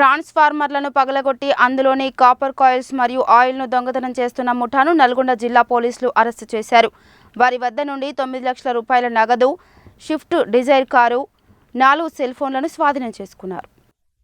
ట్రాన్స్ఫార్మర్లను పగలగొట్టి అందులోని copper coils మరియు ఆయిల్ను దొంగతనం చేస్తున్న ముఠాను నల్గొండ జిల్లా పోలీసులు అరెస్టు చేశారు. వారి వద్ద నుండి తొమ్మిది లక్షల రూపాయల నగదు షిఫ్ట్ డిజైర్ కారు నాలుగు సెల్ ఫోన్లను స్వాధీనం చేసుకున్నారు.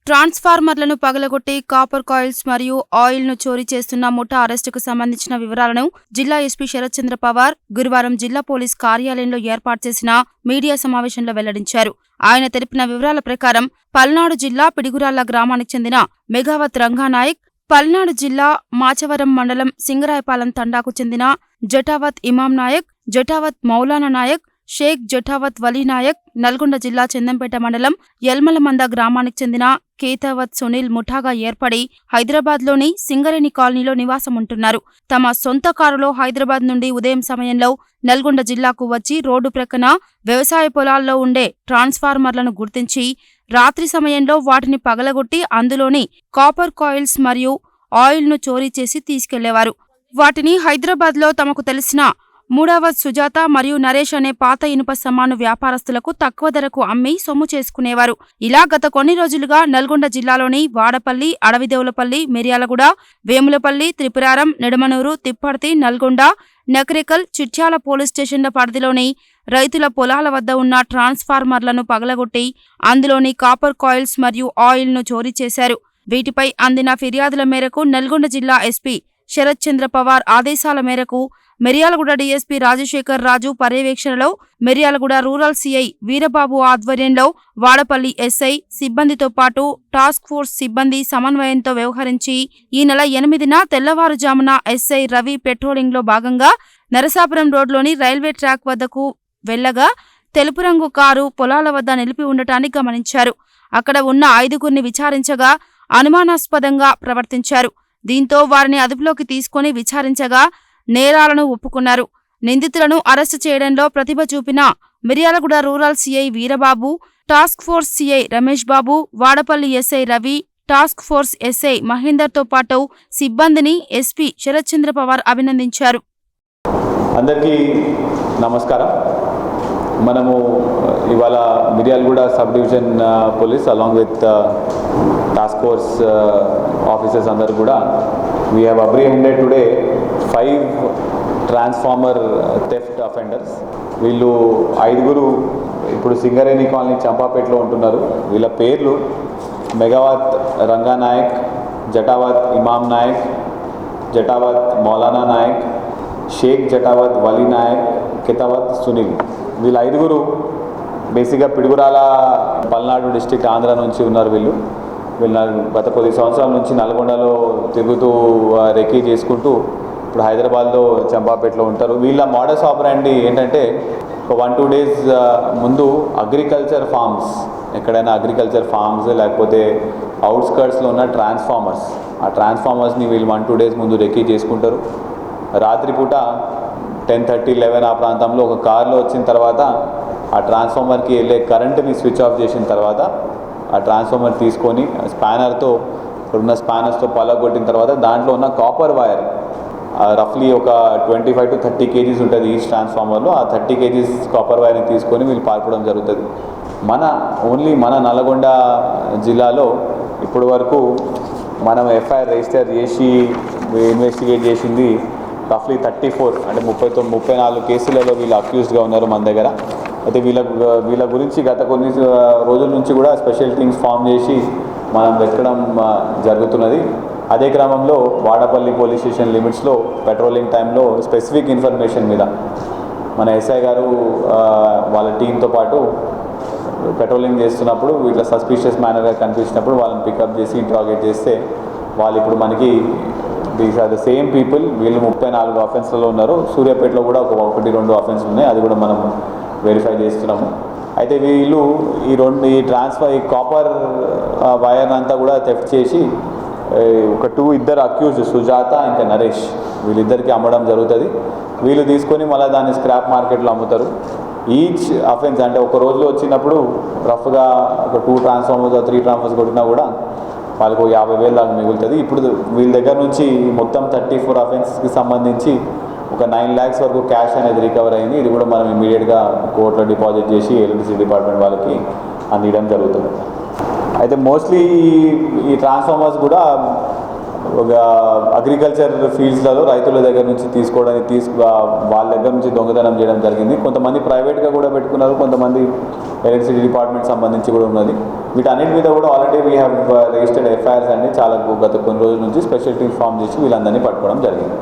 ట్రాన్స్ఫార్మర్లను పగలగొట్టి కాపర్ కాయిల్స్ మరియు ఆయిల్ను చోరీ చేస్తున్న ముఠా అరెస్టుకు సంబంధించిన వివరాలను జిల్లా ఎస్పీ శరత్చంద్ర పవార్ గురువారం జిల్లా పోలీస్ కార్యాలయంలో ఏర్పాటు చేసిన మీడియా సమావేశంలో వెల్లడించారు. ఆయన తెలిపిన వివరాల ప్రకారం పల్నాడు జిల్లా పిడిగురాళ్ళ గ్రామానికి చెందిన మెగావత్ రంగానాయక్ పల్నాడు జిల్లా మాచవరం మండలం సింగరాయపాలెం తండాకు చెందిన జటావత్ ఇమాం నాయక్ జటావత్ మౌలానా నాయక్ షేక్ జఠావత్ వలీనాయక్ నల్గొండ జిల్లా చందంపేట మండలం యల్మలమంద గ్రామానికి చెందిన కేతావత్ సునీల్ ముఠాగా ఏర్పడి హైదరాబాద్లోని సింగరేణి కాలనీలో నివాసం ఉంటున్నారు తమ సొంత కారులో హైదరాబాద్ నుండి ఉదయం సమయంలో నల్గొండ జిల్లాకు వచ్చి రోడ్డు ప్రక్కన వ్యవసాయ పొలాల్లో ఉండే ట్రాన్స్ఫార్మర్లను గుర్తించి రాత్రి సమయంలో వాటిని పగలగొట్టి అందులోని కాపర్ కాయిల్స్ మరియు ఆయిల్ను చోరీ చేసి తీసుకెళ్ళేవారు. వాటిని హైదరాబాద్లో తమకు తెలిసిన మూడవ సుజాత మరియు నరేష్ అనే పాత ఇనుప సమాను వ్యాపారస్తులకు తక్కువ ధరకు అమ్మి సొమ్ము చేసుకునేవారు. ఇలా గత కొన్ని రోజులుగా నల్గొండ జిల్లాలోని వాడపల్లి అడవిదేవులపల్లి మిర్యాలగూడ వేములపల్లి త్రిపురారం నిడమనూరు తిప్పర్తి నల్గొండ నకరికల్ చిట్యాల పోలీస్ స్టేషన్ల పరిధిలోని రైతుల పొలాల వద్ద ఉన్న ట్రాన్స్ఫార్మర్లను పగలగొట్టి అందులోని కాపర్ కాయిల్స్ మరియు ఆయిల్ను చోరీ చేశారు. వీటిపై అందిన ఫిర్యాదుల మేరకు నల్గొండ జిల్లా ఎస్పీ శరత్ చంద్ర పవార్ ఆదేశాల మేరకు మిర్యాలగూడ డీఎస్పీ రాజశేఖర్ రాజు పర్యవేక్షణలో మిర్యాలగూడ రూరల్ సీఐ వీరబాబు ఆధ్వర్యంలో వాడపల్లి ఎస్ఐ సిబ్బందితో పాటు టాస్క్ ఫోర్స్ సిబ్బంది సమన్వయంతో వ్యవహరించి ఈ నెల ఎనిమిదిన తెల్లవారుజామున ఎస్ఐ రవి పెట్రోలింగ్లో భాగంగా నరసాపురం రోడ్లోని రైల్వే ట్రాక్ వద్దకు వెళ్ళగా తెలుపు రంగు కారు పొలాల వద్ద నిలిపి ఉండటాన్ని గమనించారు. అక్కడ ఉన్న ఐదుగురిని విచారించగా అనుమానాస్పదంగా ప్రవర్తించారు. దీంతో వారిని అదుపులోకి తీసుకుని విచారించగా నేరాలను ఒప్పుకున్నారు. నిందితులను అరెస్టు చేయడంలో ప్రతిభ చూపిన Miryalaguda rural CI Veerababu task force CI Ramesh Babu Vadapalli SI Ravi task force SI మహేందర్తో పాటు సిబ్బందిని ఎస్పీ శరత్చంద్ర పవార్ అభినందించారు. అందరికీ నమస్కారం. మనము ఇవాళ Miryalaguda sub division police along with task force officers అందరు కూడా we have apprehended today five transformer theft offenders వీళ్ళు ఐదుగురు ఇప్పుడు సింగరేణి కాలనీ చంపాపేటలో ఉంటున్నారు. వీళ్ళ పేర్లు మెగావత్ రంగానాయక్ జటావత్ ఇమామ్ నాయక్ జటావత్ మౌలానా నాయక్ షేక్ జటావత్ వలీ నాయక్ కితావత్ సునీల్. వీళ్ళ ఐదుగురు బేసిక్గా పిడుగురాల పల్నాడు డిస్టిక్ ఆంధ్ర నుంచి ఉన్నారు వీళ్ళు. వీళ్ళు గత కొద్ది సంవత్సరాల నుంచి నల్గొండలో తిరుగుతూ రెక్కీ చేసుకుంటూ ఇప్పుడు హైదరాబాద్లో చంపాపేటలో ఉంటారు. వీళ్ళ మోడల్స్ ఆపరండి ఏంటంటే ఒక వన్ టూ డేస్ ముందు అగ్రికల్చర్ ఫార్మ్స్ ఎక్కడైనా అగ్రికల్చర్ ఫార్మ్స్ లేకపోతే అవుట్స్కర్ట్స్లో ఉన్న ట్రాన్స్ఫార్మర్స్ ఆ ట్రాన్స్ఫార్మర్స్ని వీళ్ళు వన్ టూ డేస్ ముందు రెక్కీ చేసుకుంటారు. రాత్రిపూట టెన్ థర్టీ లెవెన్ ఆ ప్రాంతంలో ఒక కార్లో వచ్చిన తర్వాత ఆ ట్రాన్స్ఫార్మర్కి వెళ్ళే కరెంట్ని స్విచ్ ఆఫ్ చేసిన తర్వాత ఆ ట్రాన్స్ఫార్మర్ తీసుకొని స్పానర్తో ఇక్కడున్న స్పానర్స్తో పలగొట్టిన తర్వాత దాంట్లో ఉన్న కాపర్ వైర్ రఫ్లీ ఒక twenty five to thirty kgs ఉంటుంది ఈచ్ ట్రాన్స్ఫార్మర్లో ఆ థర్టీ కేజీస్ కాపర్ వైర్ని తీసుకొని వీళ్ళు పాల్పడం జరుగుతుంది. మన ఓన్లీ మన నల్గొండ జిల్లాలో ఇప్పటి వరకు మనం ఎఫ్ఐఆర్ రిజిస్టర్ చేసి ఇన్వెస్టిగేట్ చేసింది రఫ్లీ థర్టీ ఫోర్ అంటే ముప్పై తొమ్మిది ముప్పై నాలుగు కేసులలో వీళ్ళు అక్యూజ్డ్గా ఉన్నారు మన దగ్గర. అయితే వీళ్ళ వీళ్ళ గురించి గత కొన్ని రోజుల నుంచి కూడా స్పెషల్ టీమ్స్ ఫామ్ చేసి మనం వెతకడం జరుగుతున్నది. అదే క్రమంలో వాడపల్లి పోలీస్ స్టేషన్ లిమిట్స్లో పెట్రోలింగ్ టైంలో స్పెసిఫిక్ ఇన్ఫర్మేషన్ మీద మన ఎస్ఐ గారు వాళ్ళ టీంతో పాటు పెట్రోలింగ్ చేస్తున్నప్పుడు ఇట్లా సస్పీషియస్ మేనర్గా కనిపించినప్పుడు వాళ్ళని పికప్ చేసి ఇంట్రాగేట్ చేస్తే వాళ్ళు ఇప్పుడు మనకి these are the same people వీళ్ళు ముప్పై నాలుగు అఫెన్స్లలో ఉన్నారు. సూర్యాపేటలో కూడా ఒక ఒకటి రెండు అఫెన్స్ ఉన్నాయి. అది కూడా మనం వెరిఫై చేస్తున్నాము. అయితే వీళ్ళు ఈ రెండు ఈ ట్రాన్స్ఫర్ ఈ కాపర్ వైర్ అంతా కూడా తెఫ్ట్ చేసి ఒక టూ ఇద్దరు అక్యూజ్ సుజాత ఇంకా నరేష్. వీళ్ళిద్దరికి అమ్మడం జరుగుతుంది. వీళ్ళు తీసుకొని మళ్ళీ దాన్ని స్క్రాప్ మార్కెట్లో అమ్ముతారు. ఈచ్ అఫెన్స్ అంటే ఒక రోజులో వచ్చినప్పుడు రఫ్గా ఒక టూ ట్రాన్స్ఫార్మర్స్ త్రీ ట్రాన్స్ఫార్మర్స్ కొట్టినా కూడా వాళ్ళకు యాభై వేలు దాకా మిగులుతుంది. ఇప్పుడు వీళ్ళ దగ్గర నుంచి మొత్తం థర్టీ ఫోర్ అఫెన్స్కి సంబంధించి ఒక నైన్ ల్యాక్స్ వరకు క్యాష్ అనేది రికవర్ అయింది. ఇది కూడా మనం ఇమీడియట్గా కోర్టులో డిపాజిట్ చేసి ఎలక్ట్రిసిటీ డిపార్ట్మెంట్ వాళ్ళకి అందించడం జరుగుతుంది. అయితే మోస్ట్లీ ఈ ట్రాన్స్ఫార్మర్స్ కూడా ఒక అగ్రికల్చర్ ఫీల్డ్స్లలో రైతుల దగ్గర నుంచి తీసుకోవడానికి తీసుకు వాళ్ళ దగ్గర నుంచి దొంగతనం చేయడం జరిగింది. కొంతమంది ప్రైవేట్గా కూడా పెట్టుకున్నారు కొంతమంది ఎలక్ట్రిసిటీ డిపార్ట్మెంట్ సంబంధించి కూడా ఉన్నది. వీటన్నిటి మీద కూడా already we have registered FIRs అండి చాలా గత కొన్ని రోజుల నుంచి స్పెషల్ టీమ్ ఫామ్ చేసి వీళ్ళందరినీ పట్టుకోవడం జరిగింది.